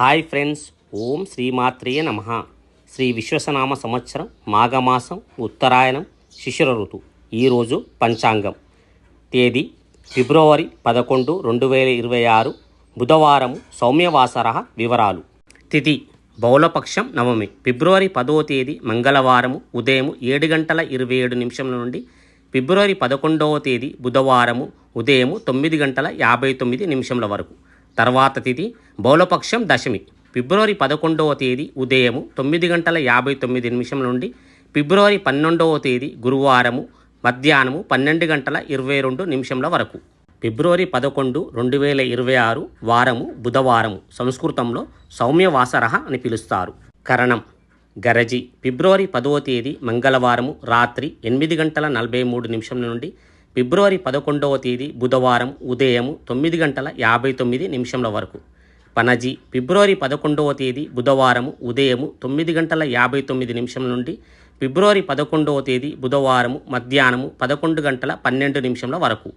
Hi friends ఓం శ్రీమాత్రేయ నమ. శ్రీ విశ్వసనామ సంవత్సరం మాఘమాసం ఉత్తరాయణం శిశిర ఋతు ఈరోజు పంచాంగం. తేదీ ఫిబ్రవరి పదకొండు రెండు వేల ఇరవై ఆరు బుధవారం సౌమ్యవాసర వివరాలు. తిథి బౌలపక్షం నవమి ఫిబ్రవరి పదో తేదీ మంగళవారము ఉదయం ఏడు గంటల ఇరవై ఏడు నిమిషంల నుండి ఫిబ్రవరి పదకొండవ తేదీ బుధవారము ఉదయం తొమ్మిది గంటల యాభై తొమ్మిది నిమిషంల వరకు. తర్వాత తిథి బౌలపక్షం దశమి. ఫిబ్రవరి పదకొండవ తేదీ ఉదయము తొమ్మిది గంటల యాభై తొమ్మిది నిమిషం నుండి ఫిబ్రవరి పన్నెండవ తేదీ గురువారము మధ్యాహ్నము పన్నెండు గంటల ఇరవై రెండు నిమిషంల వరకు. ఫిబ్రవరి పదకొండు రెండు వేల ఇరవై ఆరు వారము బుధవారము సంస్కృతంలో సౌమ్యవాసరహ అని పిలుస్తారు. కరణం. గరజి. ఫిబ్రవరి పదవ తేదీ మంగళవారము రాత్రి ఎనిమిది గంటల నలభై మూడు నిమిషం నుండి ఫిబ్రవరి పదకొండవ తేదీ బుధవారం ఉదయము తొమ్మిది గంటల యాభై తొమ్మిది నిమిషంల వరకు. పనజీ ఫిబ్రవరి పదకొండవ తేదీ బుధవారము ఉదయము తొమ్మిది గంటల యాభై తొమ్మిది నిమిషం నుండి ఫిబ్రవరి పదకొండవ తేదీ బుధవారము మధ్యాహ్నము పదకొండు గంటల పన్నెండు నిమిషంల వరకు.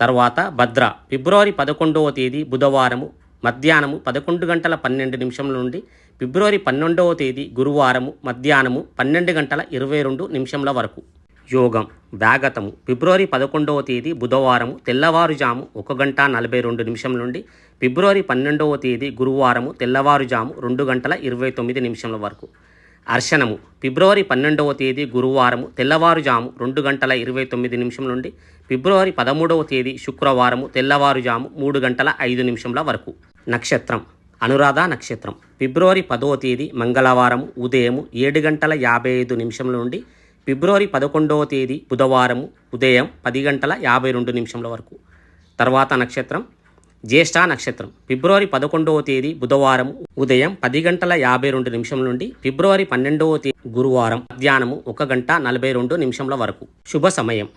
తర్వాత భద్ర ఫిబ్రవరి పదకొండవ తేదీ బుధవారము మధ్యాహ్నము పదకొండు గంటల పన్నెండు నిమిషం నుండి ఫిబ్రవరి పన్నెండవ తేదీ గురువారము మధ్యాహ్నము పన్నెండు గంటల ఇరవై రెండు నిమిషంల వరకు. యోగం. దాగతము. ఫిబ్రవరి పదకొండవ తేదీ బుధవారము. తెల్లవారుజాము ఒక గంట నలభై రెండు నిమిషం నుండి ఫిబ్రవరి పన్నెండవ తేదీ గురువారము తెల్లవారుజాము రెండు గంటల ఇరవై తొమ్మిది నిమిషంల వరకు. అర్శనము ఫిబ్రవరి పన్నెండవ తేదీ గురువారము. తెల్లవారుజాము రెండు గంటల ఇరవై తొమ్మిది నిమిషం నుండి ఫిబ్రవరి పదమూడవ తేదీ శుక్రవారము. తెల్లవారుజాము మూడు గంటల ఐదు నిమిషంల వరకు. నక్షత్రం. అనురాధ నక్షత్రం. ఫిబ్రవరి పదవ తేదీ మంగళవారము. ఉదయము ఏడు గంటల యాభై ఐదు నిమిషంల నుండి ఫిబ్రవరి పదకొండవ తేదీ బుధవారము ఉదయం పది గంటల యాభై రెండు నిమిషంల వరకు. తర్వాత నక్షత్రం జ్యేష్ఠ నక్షత్రం. ఫిబ్రవరి పదకొండవ తేదీ బుధవారం ఉదయం పది గంటల యాభై రెండు నిమిషం నుండి ఫిబ్రవరి పన్నెండవ తేదీ గురువారం మధ్యాహ్నము ఒక గంట నలభై రెండు నిమిషంల వరకు. శుభ సమయం.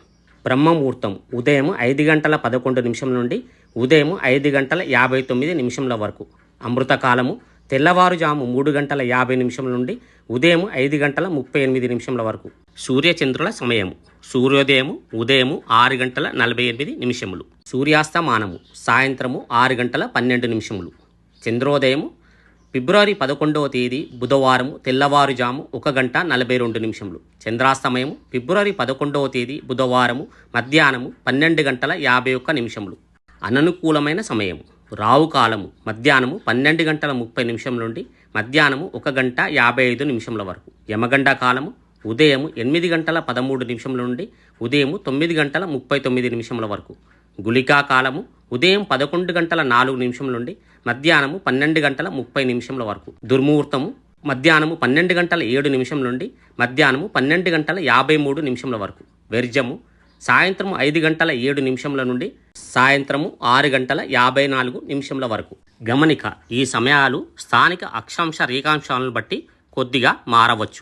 బ్రహ్మముహూర్తం. ఉదయం ఐదు గంటల పదకొండు నిమిషం నుండి ఉదయం ఐదు గంటల యాభై తొమ్మిది నిమిషంల వరకు. అమృతకాలము. తెల్లవారుజాము మూడు గంటల యాభై నిమిషం నుండి ఉదయం ఐదు గంటల ముప్పై ఎనిమిది నిమిషంల వరకు. సూర్యచంద్రుల సమయము. సూర్యోదయము ఉదయము ఆరు గంటల నలభై ఎనిమిది నిమిషములు. సూర్యాస్తమానము సాయంత్రము ఆరు గంటల పన్నెండు నిమిషములు. చంద్రోదయము ఫిబ్రవరి పదకొండవ తేదీ బుధవారము తెల్లవారుజాము ఒక గంట నలభై రెండు నిమిషములు. చంద్రాస్తమయము ఫిబ్రవరి పదకొండవ తేదీ బుధవారము మధ్యాహ్నము పన్నెండు గంటల యాభై ఒక్క నిమిషములు. అననుకూలమైన సమయము. రావు కాలము మధ్యాహ్నము పన్నెండు గంటల ముప్పై నిమిషం నుండి మధ్యాహ్నము ఒక గంట యాభై ఐదు నిమిషముల వరకు. యమగండ కాలము ఉదయం ఎనిమిది గంటల పదమూడు నిమిషముల నుండి ఉదయం తొమ్మిది గంటల ముప్పై తొమ్మిది నిమిషముల వరకు. గుళికా కాలము ఉదయం పదకొండు గంటల నాలుగు నిమిషముల నుండి మధ్యాహ్నము పన్నెండు గంటల ముప్పై నిమిషముల వరకు. దుర్ముహూర్తము మధ్యాహ్నము పన్నెండు గంటల ఏడు నిమిషం నుండి మధ్యాహ్నము పన్నెండు గంటల యాభై మూడు నిమిషముల వరకు. వెర్జము సాయంత్రం ఐదు గంటల ఏడు నిమిషముల నుండి సాయంత్రము ఆరు గంటల యాభై నాలుగు నిమిషముల వరకు. గమనిక ఈ సమయాలు స్థానిక అక్షాంశ రేఖాంశాలను బట్టి కొద్దిగా మారవచ్చు.